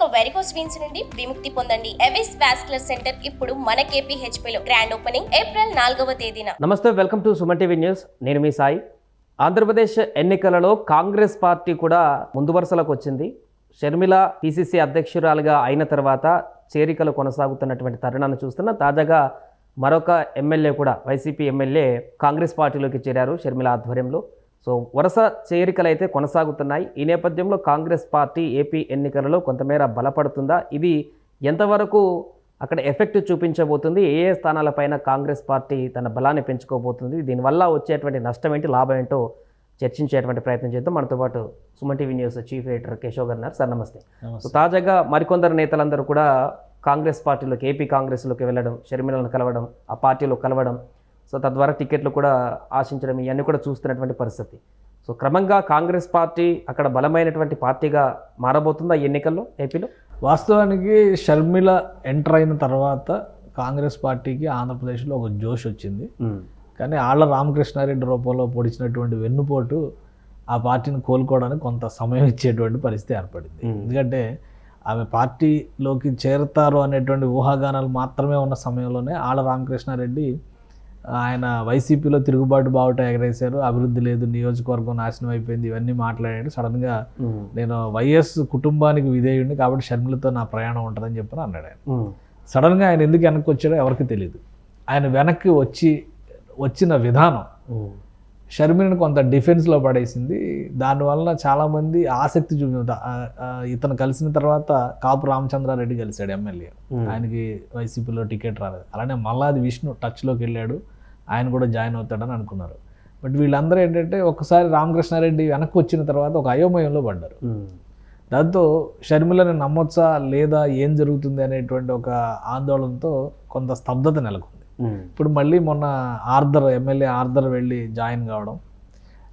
ఇక varicose veins నుండి విముక్తి పొందండి. ఎవిస్ వాస్కులర్ సెంటర్ ఇప్పుడు మన KPHP లో గ్రాండ్ ఓపెనింగ్ ఏప్రిల్ నాలుగవ తేదీన. నమస్తే welcome to Suman TV news. నేను మీ సాయి. ఆంధ్రప్రదేశ్ ఎన్నికలలో కాంగ్రెస్ పార్టీ కూడా ముందు వరుసలోకి వచ్చింది. షర్మిల పిసిసి అధ్యక్షురాలుగా అయిన తర్వాత చేరికలు కొనసాగుతున్నటువంటి తరుణాన్ని చూస్తున్న తాజాగా మరొక ఎమ్మెల్యే కూడా వైసీపీ ఎమ్మెల్యే కాంగ్రెస్ పార్టీలోకి చేరారు షర్మిల ఆధ్వర్యంలో. సో వరుస చేరికలు అయితే కొనసాగుతున్నాయి. ఈ నేపథ్యంలో కాంగ్రెస్ పార్టీ ఏపీ ఎన్నికలలో కొంతమేర బలపడుతుందా? ఇది ఎంతవరకు అక్కడ ఎఫెక్ట్ చూపించబోతుంది? ఏ ఏ స్థానాలపైన కాంగ్రెస్ పార్టీ తన బలాన్ని పెంచుకోబోతుంది? దీనివల్ల వచ్చేటువంటి నష్టం ఏంటి లాభం ఏంటో చర్చించేటువంటి ప్రయత్నం చేద్దాం. మనతో పాటు Suman TV news chief editor Keshav garu ఉన్నారు. సార్ నమస్తే. సో తాజాగా మరికొందరు నేతలందరూ కూడా కాంగ్రెస్ పార్టీలోకి ఏపీ కాంగ్రెస్లోకి వెళ్ళడం షర్మిలను కలవడం ఆ పార్టీలో కలవడం సో తద్వారా టికెట్లు కూడా ఆశించడం ఇవన్నీ కూడా చూస్తున్నటువంటి పరిస్థితి. సో క్రమంగా కాంగ్రెస్ పార్టీ అక్కడ బలమైనటువంటి పార్టీగా మారబోతుందా ఈ ఎన్నికల్లో ఏపీలో? వాస్తవానికి షర్మిల ఎంటర్ అయిన తర్వాత కాంగ్రెస్ పార్టీకి ఆంధ్రప్రదేశ్లో ఒక జోష్ వచ్చింది. కానీ ఆళ్ళ రామకృష్ణారెడ్డి రూపంలో పొడిచినటువంటి వెన్నుపోటు ఆ పార్టీని కోలుకోవడానికి కొంత సమయం ఇచ్చేటువంటి పరిస్థితి ఏర్పడింది. ఎందుకంటే ఆమె పార్టీలోకి చేరతారు అనేటువంటి ఊహాగానాలు మాత్రమే ఉన్న సమయంలోనే ఆళ్ళ రామకృష్ణారెడ్డి ఆయన వైసీపీలో తిరుగుబాటు బావుట ఎగరేశారు. అభివృద్ధి లేదు నియోజకవర్గం నాశనం అయిపోయింది ఇవన్నీ మాట్లాడాడు. సడన్గా నేను వైఎస్ కుటుంబానికి విధేయుడిని కాబట్టి షర్మిలతో నా ప్రయాణం ఉంటుందని చెప్పని అన్నాడు ఆయన. సడన్గా ఆయన ఎందుకు వెనక్కి వచ్చాడో ఎవరికి తెలియదు ఆయన వెనక్కి వచ్చి వచ్చిన విధానం షర్మిలను కొంత డిఫెన్స్లో పడేసింది. దానివల్ల చాలామంది ఆసక్తి చూపి ఇతను కలిసిన తర్వాత కాపు రామచంద్రారెడ్డి కలిశాడు ఎమ్మెల్యే. ఆయనకి వైసీపీలో టికెట్ రాలేదు. అలానే మల్లాది విష్ణు టచ్లోకి వెళ్ళాడు. ఆయన కూడా జాయిన్ అవుతాడని అనుకున్నారు. బట్ వీళ్ళందరూ ఏంటంటే ఒకసారి రామకృష్ణారెడ్డి వెనక్కి వచ్చిన తర్వాత ఒక అయోమయంలో పడ్డారు. దాంతో షర్మిలని నమ్మొచ్చా లేదా ఏం జరుగుతుంది అనేటువంటి ఒక ఆందోళనతో కొంత స్తబ్దత నెలకొంది. ఇప్పుడు మళ్ళీ మొన్న ఆర్దర్ ఎమ్మెల్యే ఆర్దర్ వెళ్ళి జాయిన్ కావడం.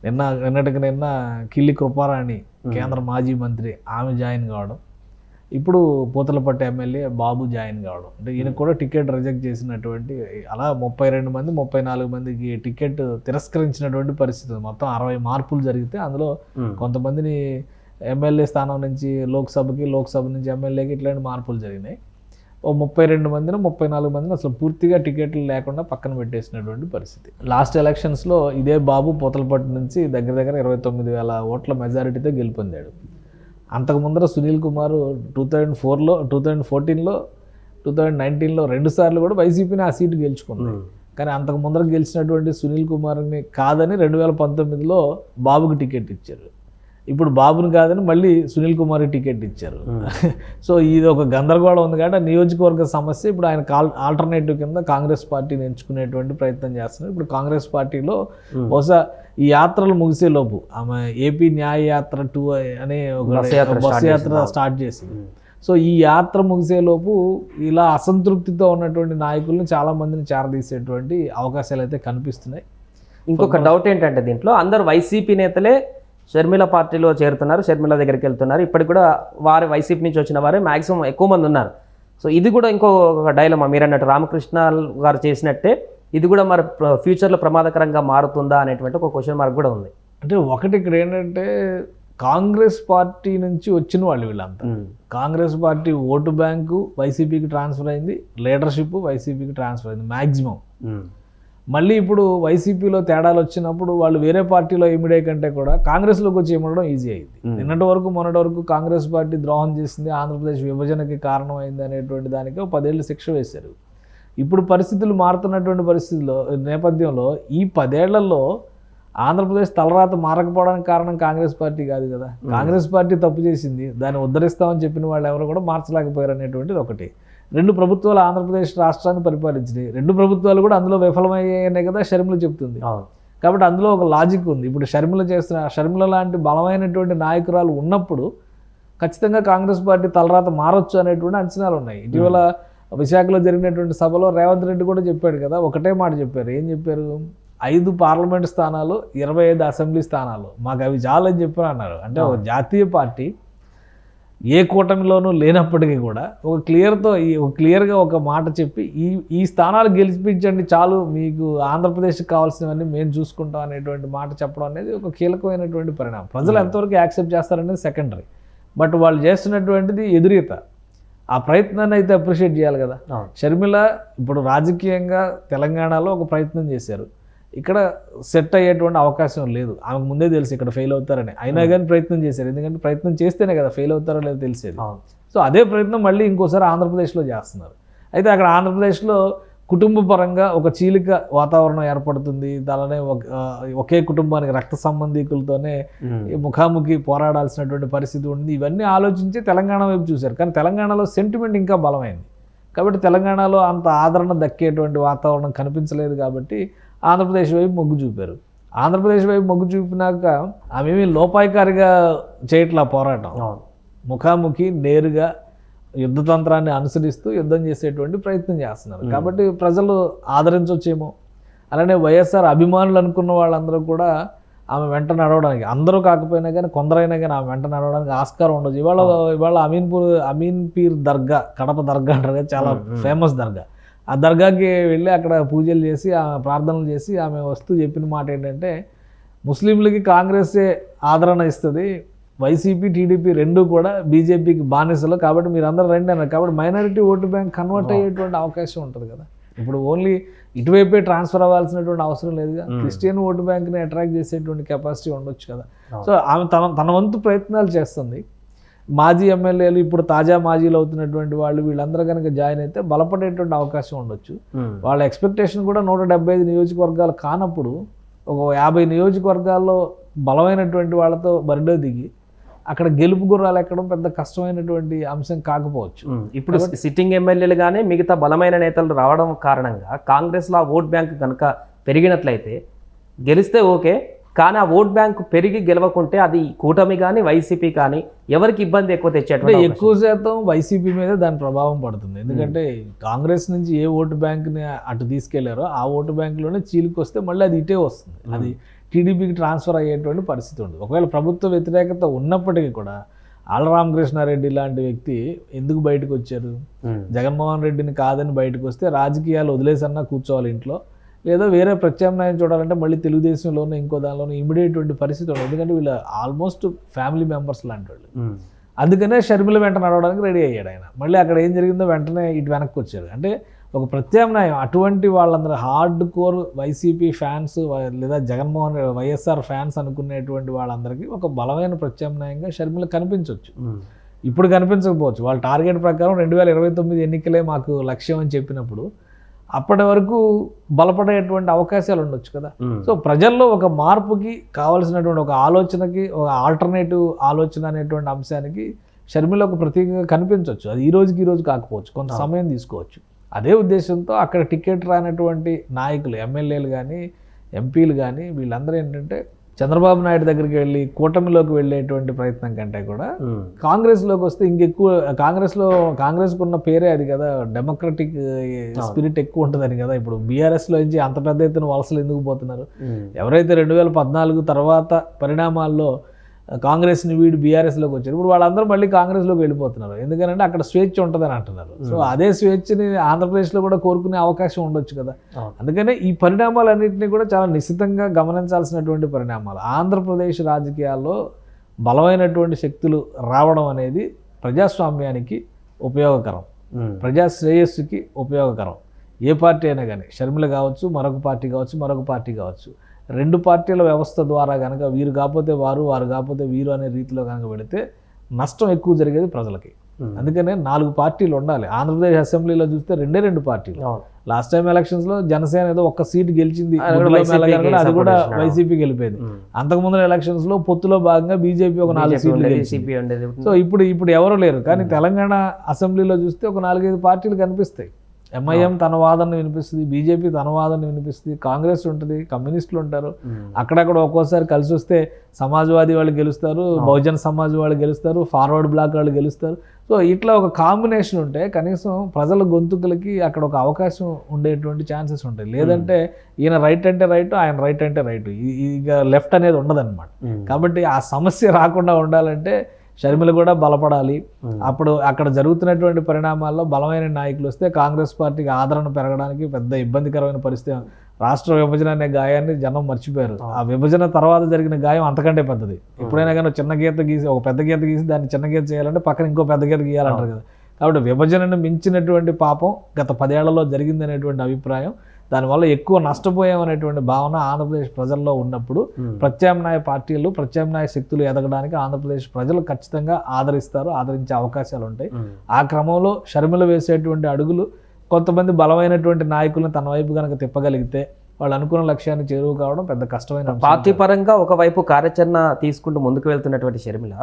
నిన్న నిన్నటికి నిన్న కిల్లి కృపారాణి కేంద్ర మాజీ మంత్రి ఆమె జాయిన్ కావడం. ఇప్పుడు పూతలపట్టు ఎమ్మెల్యే బాబు జాయిన్ కావడం. అంటే ఈయన కూడా టికెట్ రిజెక్ట్ చేసినటువంటి అలా ముప్పై రెండు మంది ముప్పై నాలుగు మందికి టికెట్ తిరస్కరించినటువంటి పరిస్థితి. మొత్తం అరవై మార్పులు జరిగితే అందులో కొంతమందిని ఎమ్మెల్యే స్థానం నుంచి లోక్సభకి లోక్సభ నుంచి ఎమ్మెల్యేకి ఇట్లాంటి మార్పులు జరిగినాయి. ఓ ముప్పై రెండు మందిని ముప్పై నాలుగు మందిని అసలు పూర్తిగా టికెట్లు లేకుండా పక్కన పెట్టేసినటువంటి పరిస్థితి. లాస్ట్ ఎలక్షన్స్లో ఇదే బాబు పోతలపట్టు నుంచి దగ్గర దగ్గర ఇరవై తొమ్మిది వేల ఓట్ల మెజారిటీతో గెలుపొందాడు. అంతకు ముందర సునీల్ కుమార్ టూ థౌజండ్ ఫోర్లో టూ థౌజండ్ ఫోర్టీన్లో టూ థౌజండ్ నైన్టీన్లో రెండు సార్లు కూడా వైసీపీని ఆ సీటు గెలుచుకుంది కానీ అంతకు ముందర గెలిచినటువంటి సునీల్ కుమార్ని కాదని రెండు వేల పంతొమ్మిదిలో బాబుకి టికెట్ ఇచ్చారు. ఇప్పుడు బాబుని కాదని మళ్ళీ సునీల్ కుమార్కి టికెట్ ఇచ్చారు. సో ఇది ఒక గందరగోళం ఉంది కాబట్టి ఆ నియోజకవర్గ సమస్య ఇప్పుడు ఆయన కాల్ ఆల్టర్నేటివ్ కింద కాంగ్రెస్ పార్టీని ఎంచుకునేటువంటి ప్రయత్నం చేస్తున్నారు. ఇప్పుడు కాంగ్రెస్ పార్టీలో బహుశా ఈ యాత్రలు ముగిసే లోపు ఆమె ఏపీ న్యాయ యాత్ర టూ అనే ఒక బస్సు యాత్ర. స్టార్ట్ చేసింది. సో ఈ యాత్ర ముగిసే లోపు ఇలా అసంతృప్తితో ఉన్నటువంటి నాయకుల్ని చాలా మందిని చేరదీసేటువంటి అవకాశాలు అయితే కనిపిస్తున్నాయి. ఇంకొక డౌట్ ఏంటంటే దీంట్లో అందరు వైసీపీ నేతలే షర్మిల పార్టీలో చేరుతున్నారు షర్మిల దగ్గరికి వెళ్తున్నారు. ఇప్పటికి కూడా వారి వైసీపీ నుంచి వచ్చిన వారే మాక్సిమం ఎక్కువ మంది ఉన్నారు. సో ఇది కూడా ఇంకో డైలమా మీరు అన్నట్టు రామకృష్ణ గారు చేసినట్టే ఇది కూడా మరి ఫ్యూచర్లో ప్రమాదకరంగా మారుతుందా అనేటువంటి ఒక క్వశ్చన్ మార్క్ కూడా ఉంది. అంటే ఒకటి ఇక్కడ ఏంటంటే కాంగ్రెస్ పార్టీ నుంచి వచ్చిన వాళ్ళు వీళ్ళంతా. కాంగ్రెస్ పార్టీ ఓటు బ్యాంకు వైసీపీకి ట్రాన్స్ఫర్ అయింది లీడర్షిప్ వైసీపీకి ట్రాన్స్ఫర్ అయింది మ్యాక్సిమం మళ్ళీ ఇప్పుడు వైసీపీలో తేడాలు వచ్చినప్పుడు వాళ్ళు వేరే పార్టీలో ఇమిడే కంటే కూడా కాంగ్రెస్లోకి వచ్చి ఇమ్మడడం ఈజీ అయింది. నిన్నటి వరకు మొన్నటి వరకు కాంగ్రెస్ పార్టీ ద్రోహం చేసింది ఆంధ్రప్రదేశ్ విభజనకి కారణమైంది అనేటువంటి దానికి ఒక పదేళ్ళు శిక్ష వేశారు. ఇప్పుడు పరిస్థితులు మారుతున్నటువంటి పరిస్థితుల్లో నేపథ్యంలో ఈ పదేళ్ళలో ఆంధ్రప్రదేశ్ తలరాత మారకపోవడానికి కారణం కాంగ్రెస్ పార్టీ కాదు కదా. కాంగ్రెస్ పార్టీ తప్పు చేసింది దాన్ని ఉద్ధరిస్తామని చెప్పిన వాళ్ళు ఎవరు కూడా మార్చలేకపోయారు అనేటువంటిది ఒకటి. రెండు ప్రభుత్వాలు ఆంధ్రప్రదేశ్ రాష్ట్రాన్ని పరిపాలించినాయి. రెండు ప్రభుత్వాలు కూడా అందులో విఫలమయ్యాయనే కదా షర్మిల చెప్తుంది. కాబట్టి అందులో ఒక లాజిక్ ఉంది. ఇప్పుడు షర్మిల చేస్తున్న షర్మిల లాంటి బలమైనటువంటి నాయకురాలు ఉన్నప్పుడు ఖచ్చితంగా కాంగ్రెస్ పార్టీ తలరాత మారొచ్చు అనేటువంటి అంచనాలు ఉన్నాయి. ఇటీవల విశాఖలో జరిగినటువంటి సభలో రేవంత్ రెడ్డి కూడా చెప్పాడు కదా ఒకటే మాట చెప్పారు. ఏం చెప్పారు? ఐదు పార్లమెంట్ స్థానాలు ఇరవై ఐదు అసెంబ్లీ స్థానాలు మాకు అవి చాలని చెప్పారు అన్నారు. అంటే ఒక జాతీయ పార్టీ ఏ కూటమిలోనూ లేనప్పటికీ కూడా ఒక క్లియర్తో ఈ ఒక క్లియర్గా ఒక మాట చెప్పి ఈ ఈ స్థానాలు గెలిపించండి చాలు మీకు ఆంధ్రప్రదేశ్కి కావాల్సినవన్నీ మేము చూసుకుంటాం అనేటువంటి మాట చెప్పడం అనేది ఒక కీలకమైనటువంటి పరిణామం. ప్రజలు ఎంతవరకు యాక్సెప్ట్ చేస్తారనేది సెకండరీ. బట్ వాళ్ళు చేస్తున్నటువంటిది ఎదురీత. ఆ ప్రయత్నాన్ని అయితే అప్రిషియేట్ చేయాలి కదా. షర్మిల ఇప్పుడు రాజకీయంగా తెలంగాణలో ఒక ప్రయత్నం చేశారు. ఇక్కడ సెట్ అయ్యేటువంటి అవకాశం లేదు. ఆమెకు ముందే తెలుసు ఇక్కడ ఫెయిల్ అవుతారని. అయినా కానీ ప్రయత్నం చేశారు. ఎందుకంటే ప్రయత్నం చేస్తేనే కదా ఫెయిల్ అవుతారో లేదో తెలిసేది. సో అదే ప్రయత్నం మళ్ళీ ఇంకోసారి ఆంధ్రప్రదేశ్లో చేస్తున్నారు. అయితే అక్కడ ఆంధ్రప్రదేశ్లో కుటుంబ పరంగా ఒక చీలిక వాతావరణం ఏర్పడుతుంది. అలానే ఒక- కుటుంబానికి రక్త సంబంధీకులతోనే ముఖాముఖి పోరాడాల్సినటువంటి పరిస్థితి ఉంది ఇవన్నీ ఆలోచించి తెలంగాణ వైపు చూశారు. కానీ తెలంగాణలో సెంటిమెంట్ ఇంకా బలమైంది. కాబట్టి తెలంగాణలో అంత ఆదరణ దక్కేటువంటి వాతావరణం కనిపించలేదు కాబట్టి ఆంధ్రప్రదేశ్ వైపు మొగ్గు చూపారు. ఆంధ్రప్రదేశ్ వైపు మొగ్గు చూపినాక ఆమె ఏమీ లోపాయికారిగా చేయట్లా పోరాటం. ముఖాముఖి నేరుగా యుద్ధతంత్రాన్ని అనుసరిస్తూ యుద్ధం చేసేటువంటి ప్రయత్నం చేస్తున్నారు. కాబట్టి ప్రజలు ఆదరించవచ్చేమో అలానే వైఎస్ఆర్ అభిమానులు అనుకున్న వాళ్ళందరూ కూడా ఆమె వెంట నడవడానికి అందరూ కాకపోయినా కానీ కొందరైనా కానీ ఆమె వెంట నడవడానికి ఆస్కారం ఉండదు ఇవాళ ఇవాళ అమీన్పూర్ అమీన్ పీర్ దర్గా కడప దర్గా అంటారు కదా చాలా ఫేమస్ దర్గా. ఆ దర్గాకి వెళ్ళి అక్కడ పూజలు చేసి ఆమె ప్రార్థనలు చేసి ఆమె వస్తూ చెప్పిన మాట ఏంటంటే ముస్లింలకి కాంగ్రెసే ఆదరణ ఇస్తుంది వైసీపీ టీడీపీ రెండు కూడా బీజేపీకి బానిసలు. కాబట్టి మీరు అందరూ రండి అన్నారు. కాబట్టి మైనారిటీ ఓటు బ్యాంక్ కన్వర్ట్ అయ్యేటువంటి అవకాశం ఉంటుంది కదా. ఇప్పుడు ఓన్లీ ఇటువైపే ట్రాన్స్ఫర్ అవ్వాల్సినటువంటి అవసరం లేదుగా క్రిస్టియన్ ఓటు బ్యాంక్ని అట్రాక్ట్ చేసేటువంటి కెపాసిటీ ఉండొచ్చు కదా. సో ఆమె తన తన వంతు ప్రయత్నాలు చేస్తుంది. మాజీ ఎమ్మెల్యేలు ఇప్పుడు తాజా మాజీలు అవుతున్నటువంటి వాళ్ళు వీళ్ళందరూ కనుక జాయిన్ అయితే బలపడేటువంటి అవకాశం ఉండొచ్చు. వాళ్ళ ఎక్స్పెక్టేషన్ కూడా నూట డెబ్బై ఐదు నియోజకవర్గాలు కానప్పుడు ఒక యాభై నియోజకవర్గాల్లో బలమైనటువంటి వాళ్ళతో బరిలో దిగి అక్కడ గెలుపు గుర్రాలు ఎక్కడం పెద్ద కష్టమైనటువంటి అంశం కాకపోవచ్చు. ఇప్పుడు సిట్టింగ్ ఎమ్మెల్యేలు కానీ మిగతా బలమైన నేతలు రావడం కారణంగా కాంగ్రెస్లో ఆ ఓట్ బ్యాంక్ కనుక పెరిగినట్లయితే గెలిస్తే ఓకే కానీ ఆ ఓట్ బ్యాంక్ పెరిగి గెలవకుంటే అది కూటమి కానీ వైసీపీ కానీ ఎవరికి ఇబ్బంది ఎక్కువ అంటే తెచ్చేటువంటి ఎక్కువ శాతం వైసీపీ మీద దాని ప్రభావం పడుతుంది. ఎందుకంటే కాంగ్రెస్ నుంచి ఏ ఓటు బ్యాంక్ని అటు తీసుకెళ్ళారో ఆ ఓటు బ్యాంకులోనే చీలికి వస్తే మళ్ళీ అది ఇటే వస్తుంది. అది టీడీపీకి ట్రాన్స్ఫర్ అయ్యేటువంటి పరిస్థితి ఉంది ఒకవేళ ప్రభుత్వ వ్యతిరేకత ఉన్నప్పటికీ కూడా ఆళ్ళ రామకృష్ణారెడ్డి లాంటి వ్యక్తి ఎందుకు బయటకు వచ్చారు. జగన్మోహన్ రెడ్డిని కాదని బయటకు వస్తే రాజకీయాలు వదిలేసన్నా కూర్చోవాలి ఇంట్లో. లేదా వేరే ప్రత్యామ్నాయం చూడాలంటే మళ్ళీ తెలుగుదేశంలోనే ఇంకో దానిలోనే ఇమిడేటువంటి పరిస్థితి ఉండదు. ఎందుకంటే వీళ్ళు ఆల్మోస్ట్ ఫ్యామిలీ మెంబర్స్ లాంటి వాళ్ళు. ఉమ్. అందుకనే షర్మిల వెంట నడవడానికి రెడీ అయ్యాడు ఆయన. మళ్ళీ అక్కడ ఏం జరిగిందో వెంటనే ఇటు వెనక్కి వచ్చారు. అంటే ఒక ప్రత్యామ్నాయం అటువంటి వాళ్ళందరూ హార్డ్ కోర్ వైసీపీ ఫ్యాన్స్ లేదా జగన్మోహన్ రెడ్డి వైఎస్ఆర్ ఫ్యాన్స్ అనుకునేటువంటి వాళ్ళందరికీ ఒక బలమైన ప్రత్యామ్నాయంగా షర్మిల కనిపించవచ్చు ఉమ్. ఇప్పుడు కనిపించకపోవచ్చు. వాళ్ళ టార్గెట్ ప్రకారం రెండు వేల ఇరవై తొమ్మిది ఎన్నికలే మాకు లక్ష్యం అని చెప్పినప్పుడు అప్పటి వరకు బలపడేటువంటి అవకాశాలు ఉండొచ్చు కదా. సో ప్రజల్లో ఒక మార్పుకి కావాల్సినటువంటి ఒక ఆలోచనకి ఒక ఆల్టర్నేటివ్ ఆలోచన అనేటువంటి అంశానికి షర్మిల ఒక ప్రతీకగా కనిపించవచ్చు అది ఈ రోజుకి ఈ రోజు కాకపోవచ్చు. కొంత సమయం తీసుకోవచ్చు. అదే ఉద్దేశంతో అక్కడ టికెట్ రానటువంటి నాయకులు ఎమ్మెల్యేలు కానీ ఎంపీలు కానీ వీళ్ళందరూ ఏంటంటే చంద్రబాబు నాయుడు దగ్గరికి వెళ్ళి కూటమిలోకి వెళ్ళేటువంటి ప్రయత్నం కంటే కూడా. కాంగ్రెస్లోకి వస్తే ఇంకెక్కువ కాంగ్రెస్లో కాంగ్రెస్కు ఉన్న పేరే అది కదా డెమోక్రటిక్ స్పిరిట్ ఎక్కువ ఉంటుందని కదా ఇప్పుడు బీఆర్ఎస్లో నుంచి అంత పెద్ద ఎత్తున వలసలు ఎందుకు పోతున్నారు. ఎవరైతే రెండు వేల పద్నాలుగు తర్వాత పరిణామాల్లో కాంగ్రెస్ని వీడి బీఆర్ఎస్లోకి వచ్చారు ఇప్పుడు వాళ్ళందరూ మళ్ళీ కాంగ్రెస్లోకి వెళ్ళిపోతున్నారు. ఎందుకంటే అక్కడ స్వేచ్ఛ ఉంటుందని అంటున్నారు. సో అదే స్వేచ్ఛని ఆంధ్రప్రదేశ్లో కూడా కోరుకునే అవకాశం ఉండొచ్చు కదా. అందుకనే ఈ పరిణామాలన్నింటినీ కూడా చాలా నిశ్చితంగా గమనించాల్సినటువంటి పరిణామాలు. ఆంధ్రప్రదేశ్ రాజకీయాల్లో బలమైనటువంటి శక్తులు రావడం అనేది ప్రజాస్వామ్యానికి ఉపయోగకరం. ఉమ్. ప్రజా శ్రేయస్సుకి ఉపయోగకరం. ఏ పార్టీ అయినా కానీ షర్మిల కావచ్చు మరొక పార్టీ కావచ్చు మరొక పార్టీ కావచ్చు. రెండు పార్టీల వ్యవస్థ ద్వారా కనుక వీరు కాకపోతే వారు వారు కాకపోతే వీరు అనే రీతిలో కనుక వెళితే నష్టం ఎక్కువ జరిగేది ప్రజలకి. అందుకనే నాలుగు పార్టీలు ఉండాలి. ఆంధ్రప్రదేశ్ అసెంబ్లీలో చూస్తే రెండే రెండు పార్టీలు. లాస్ట్ టైం ఎలక్షన్స్లో జనసేన ఏదో ఒక్క సీట్ గెలిచింది. అది కూడా వైసీపీకి వెళ్ళిపోయింది ఉమ్. అంతకుముందు ఎలక్షన్స్లో పొత్తులో భాగంగా బీజేపీ ఒక నాలుగు సీట్లు సో ఇప్పుడు ఇప్పుడు ఎవరు లేరు. కానీ తెలంగాణ అసెంబ్లీలో చూస్తే ఒక నాలుగైదు పార్టీలు కనిపిస్తాయి. ఎంఐఎం తన వాదన వినిపిస్తుంది బీజేపీ తన వాదన వినిపిస్తుంది కాంగ్రెస్ ఉంటుంది కమ్యూనిస్టులు ఉంటారు. అక్కడక్కడ ఒక్కోసారి కలిసి వస్తే సమాజ్వాదీ వాళ్ళు గెలుస్తారు బహుజన సమాజ్ వాళ్ళు గెలుస్తారు ఫార్వర్డ్ బ్లాక్ వాళ్ళు గెలుస్తారు. సో ఇట్లా ఒక కాంబినేషన్ ఉంటే కనీసం ప్రజల గొంతుకులకి అక్కడ ఒక అవకాశం ఉండేటువంటి ఛాన్సెస్ ఉంటాయి. లేదంటే ఈయన రైట్ అంటే రైట్ ఆయన రైట్ అంటే రైట్. ఇక లెఫ్ట్ అనేది ఉండదన్నమాట. కాబట్టి ఆ సమస్య రాకుండా ఉండాలంటే షర్మిల కూడా బలపడాలి. అప్పుడు అక్కడ జరుగుతున్నటువంటి పరిణామాల్లో బలమైన నాయకులు వస్తే కాంగ్రెస్ పార్టీకి ఆదరణ పెరగడానికి పెద్ద ఇబ్బందికరమైన పరిస్థితి. రాష్ట్ర విభజన అనే గాయాన్ని జనం మర్చిపోయారు. ఆ విభజన తర్వాత జరిగిన గాయం అంతకంటే పెద్దది. ఎప్పుడైనా కానీ చిన్న గీత గీసి ఒక పెద్ద గీత గీసి దాన్ని చిన్న గీత చేయాలంటే పక్కన ఇంకో పెద్ద గీత గీయాలంటారు కదా. కాబట్టి విభజనను మించినటువంటి పాపం గత పదేళ్ళలో జరిగింది అనేటువంటి అభిప్రాయం దానివల్ల ఎక్కువ నష్టపోయామనేటువంటి భావన ఆంధ్రప్రదేశ్ ప్రజల్లో ఉన్నప్పుడు ప్రత్యామ్నాయ పార్టీలు ప్రత్యామ్నాయ శక్తులు ఎదగడానికి ఆంధ్రప్రదేశ్ ప్రజలు ఖచ్చితంగా ఆదరిస్తారు ఆదరించే అవకాశాలు ఉంటాయి. ఆ క్రమంలో షర్మిల వేసేటువంటి అడుగులు కొంతమంది బలమైనటువంటి నాయకులను తన వైపు కనుక తిప్పగలిగితే వాళ్ళు అనుకున్న లక్ష్యాన్ని చేరువు కావడం పెద్ద కష్టమైన. పార్టీ పరంగా ఒకవైపు కార్యాచరణ తీసుకుంటూ ముందుకు వెళ్తున్నటువంటి షర్మిల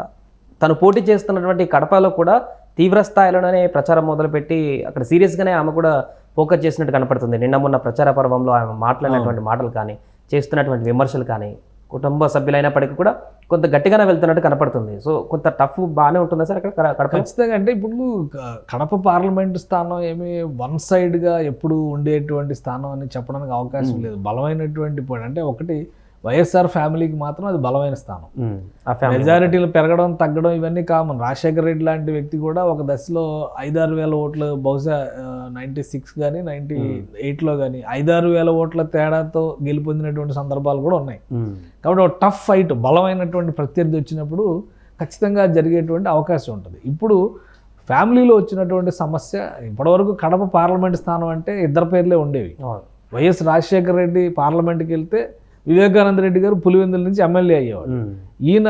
తను పోటీ చేస్తున్నటువంటి కడపలో కూడా తీవ్ర స్థాయిలోనే ప్రచారం మొదలుపెట్టి అక్కడ సీరియస్గానే ఆమె కూడా ఫోకస్ చేసినట్టు కనపడుతుంది. నిన్న మొన్న ప్రచార పర్వంలో ఆమె మాట్లాడినటువంటి మాటలు కానీ చేస్తున్నటువంటి విమర్శలు కానీ కుటుంబ సభ్యులైనప్పటికీ కూడా కొంత గట్టిగానే వెళ్తున్నట్టు కనపడుతుంది. సో కొంత టఫ్ బాగానే ఉంటుందా సార్ అక్కడ కడ- కడపలో? ఖచ్చితంగా అంటే ఇప్పుడు కడప పార్లమెంట్ స్థానం ఏమి వన్ సైడ్గా ఎప్పుడు ఉండేటువంటి స్థానం అని చెప్పడానికి అవకాశం లేదు. బలమైనటువంటి. అంటే ఒకటి వైఎస్ఆర్ ఫ్యామిలీకి మాత్రం అది బలమైన స్థానం. మెజారిటీలు పెరగడం తగ్గడం ఇవన్నీ కామన్. రాజశేఖర రెడ్డి లాంటి వ్యక్తి కూడా ఒక దశలో ఐదారు వేల ఓట్లు బహుశా నైంటీ సిక్స్ కానీ నైంటీ ఎయిట్లో కానీ ఐదారు వేల ఓట్ల తేడాతో గెలుపొందినటువంటి సందర్భాలు కూడా ఉన్నాయి. కాబట్టి ఒక టఫ్ ఫైట్ బలమైనటువంటి ప్రత్యర్థి వచ్చినప్పుడు ఖచ్చితంగా జరిగేటువంటి అవకాశం ఉంటుంది. ఇప్పుడు ఫ్యామిలీలో వచ్చినటువంటి సమస్య ఇప్పటివరకు కడప పార్లమెంట్ స్థానం అంటే ఇద్దరు పేర్లే ఉండేవి. వైఎస్ రాజశేఖర రెడ్డి పార్లమెంట్కి వెళ్తే వివేకానంద రెడ్డి గారు పులివెందుల నుంచి ఎమ్మెల్యే అయ్యేవాడు ఈయన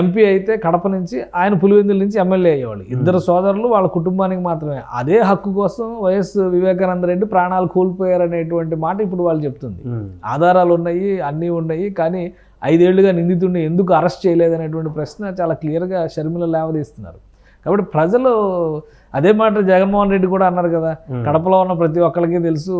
ఎంపీ అయితే కడప నుంచి ఆయన పులివెందుల నుంచి ఎమ్మెల్యే అయ్యేవాళ్ళు. ఇద్దరు సోదరులు వాళ్ళ కుటుంబానికి మాత్రమే. అదే హక్కు కోసం వైఎస్ వివేకానంద రెడ్డి ప్రాణాలు కోల్పోయారనేటువంటి మాట ఇప్పుడు వాళ్ళు చెప్తుంది. ఆధారాలు ఉన్నాయి అన్నీ ఉన్నాయి కానీ ఐదేళ్ళుగా నిందితుడిని ఎందుకు అరెస్ట్ చేయలేదనేటువంటి ప్రశ్న చాలా క్లియర్గా షర్మిల లేవదీస్తున్నారు. కాబట్టి ప్రజలు అదే మాట జగన్మోహన్ రెడ్డి కూడా అన్నారు కదా కడపలో ఉన్న ప్రతి ఒక్కరికి తెలుసు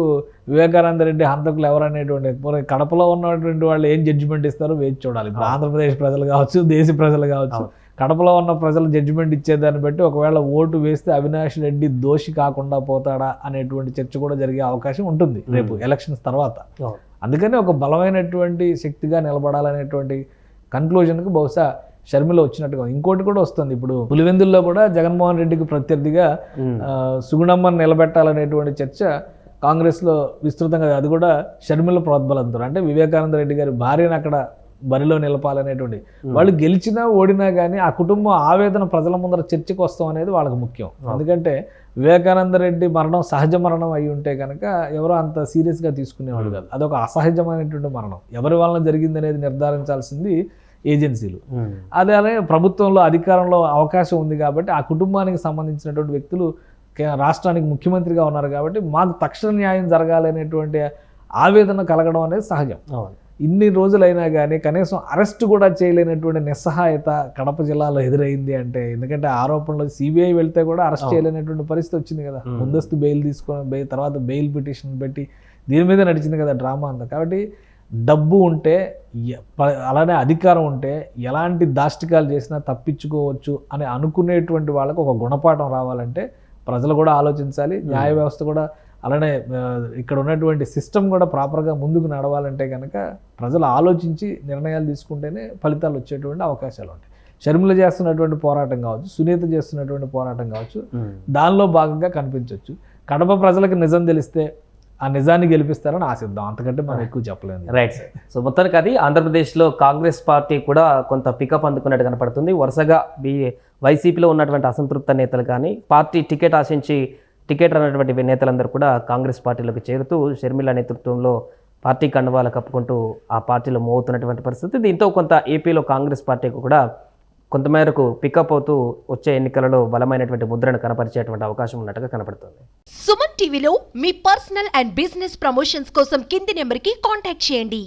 వివేకానంద రెడ్డి హంతకులు ఎవరనేటువంటి పోనీ కడపలో ఉన్నటువంటి వాళ్ళు ఏం జడ్జిమెంట్ ఇస్తారో వేచి చూడాలి. ఇప్పుడు ఆంధ్రప్రదేశ్ ప్రజలు కావచ్చు దేశ ప్రజలు కావచ్చు కడపలో ఉన్న ప్రజలు జడ్జిమెంట్ ఇచ్చేదాన్ని బట్టి ఒకవేళ ఓటు వేస్తే అవినాష్ రెడ్డి దోషి కాకుండా పోతాడా అనేటువంటి చర్చ కూడా జరిగే అవకాశం ఉంటుంది రేపు ఎలక్షన్స్ తర్వాత. అందుకని ఒక బలమైనటువంటి శక్తిగా నిలబడాలనేటువంటి కన్క్లూజన్కి బహుశా షర్మిల వచ్చినట్టుగా. ఇంకోటి కూడా వస్తుంది. ఇప్పుడు పులివెందుల్లో కూడా జగన్మోహన్ రెడ్డికి ప్రత్యర్థిగా సుగుణమ్మని నిలబెట్టాలనేటువంటి చర్చ కాంగ్రెస్లో విస్తృతంగా అది కూడా షర్మిల ప్రోద్బలంతో. అంటే వివేకానంద రెడ్డి గారి భార్యను అక్కడ బరిలో నిలపాలనేటువంటి. వాళ్ళు గెలిచినా ఓడినా కానీ ఆ కుటుంబం ఆవేదన ప్రజల ముందర చర్చకు వస్తాం అనేది వాళ్ళకి ముఖ్యం. ఎందుకంటే వివేకానంద రెడ్డి మరణం సహజ మరణం అయి ఉంటే కనుక ఎవరో అంత సీరియస్గా తీసుకునేవాడు కాదు. అదొక అసహజమైనటువంటి మరణం. ఎవరి వలన జరిగింది అనేది నిర్ధారించాల్సింది ఏజెన్సీలు. అదే ప్రభుత్వంలో అధికారంలో అవకాశం ఉంది కాబట్టి ఆ కుటుంబానికి సంబంధించినటువంటి వ్యక్తులు రాష్ట్రానికి ముఖ్యమంత్రిగా ఉన్నారు కాబట్టి మాకు తక్షణ న్యాయం జరగాలనేటువంటి ఆవేదన కలగడం అనేది సహజం. ఇన్ని రోజులైనా కానీ కనీసం అరెస్ట్ కూడా చేయలేనటువంటి నిస్సహాయత కడప జిల్లాలో ఎదురైంది అంటే ఎందుకంటే ఆరోపణలు సిబిఐ వెళ్తే కూడా అరెస్ట్ చేయలేనటువంటి పరిస్థితి వచ్చింది కదా. ముందస్తు బెయిల్ తీసుకొని బెయిల్ తర్వాత బెయిల్ పిటిషన్ పెట్టి దీని మీద నడిచింది కదా డ్రామా అంతా. కాబట్టి డబ్బు ఉంటే అలానే అధికారం ఉంటే ఎలాంటి దాష్టికాలు చేసినా తప్పించుకోవచ్చు అని అనుకునేటువంటి వాళ్ళకు ఒక గుణపాఠం రావాలంటే ప్రజలు కూడా ఆలోచించాలి న్యాయ వ్యవస్థ కూడా అలానే ఇక్కడ ఉన్నటువంటి సిస్టమ్ కూడా ప్రాపర్గా ముందుకు నడవాలంటే కనుక ప్రజలు ఆలోచించి నిర్ణయాలు తీసుకుంటేనే ఫలితాలు వచ్చేటువంటి అవకాశాలు ఉంటాయి. షర్మిల చేస్తున్నటువంటి పోరాటం కావచ్చు సునీత చేస్తున్నటువంటి పోరాటం కావచ్చు. దానిలో భాగంగా కనిపించవచ్చు కడప ప్రజలకు నిజం తెలిస్తే ఆ నిజాన్ని గెలిపిస్తారని ఆశిద్దాం. అంతకంటే మనం ఎక్కువ చెప్పలేము. రైట్ సార్ సో మొత్తానికి అది ఆంధ్రప్రదేశ్లో కాంగ్రెస్ పార్టీ కూడా కొంత పికప్ అందుకున్నట్టు కనపడుతుంది. వరుసగా బీ వైసీపీలో ఉన్నటువంటి అసంతృప్త నేతలు కానీ పార్టీ టికెట్ ఆశించి టికెట్ అన్నటువంటి నేతలందరూ కూడా కాంగ్రెస్ పార్టీలోకి చేరుతూ షర్మిల నేతృత్వంలో పార్టీ కండువాలు కప్పుకుంటూ ఆ పార్టీలో మోగుతున్నటువంటి పరిస్థితి. దీంతో కొంత ఏపీలో కాంగ్రెస్ పార్టీకి కూడా కొంతమేరకు పికప్ అవుతూ వచ్చే ఎన్నికలలో బలమైనటువంటి ముద్రను కనపరిచేటువంటి అవకాశం ఉన్నట్టుగా కనపడుతుంది. సుమన్ టీవీలో మీ పర్సనల్ అండ్ బిజినెస్ ప్రమోషన్స్ కోసం కింది నెంబర్కి కాంటాక్ట్ చేయండి.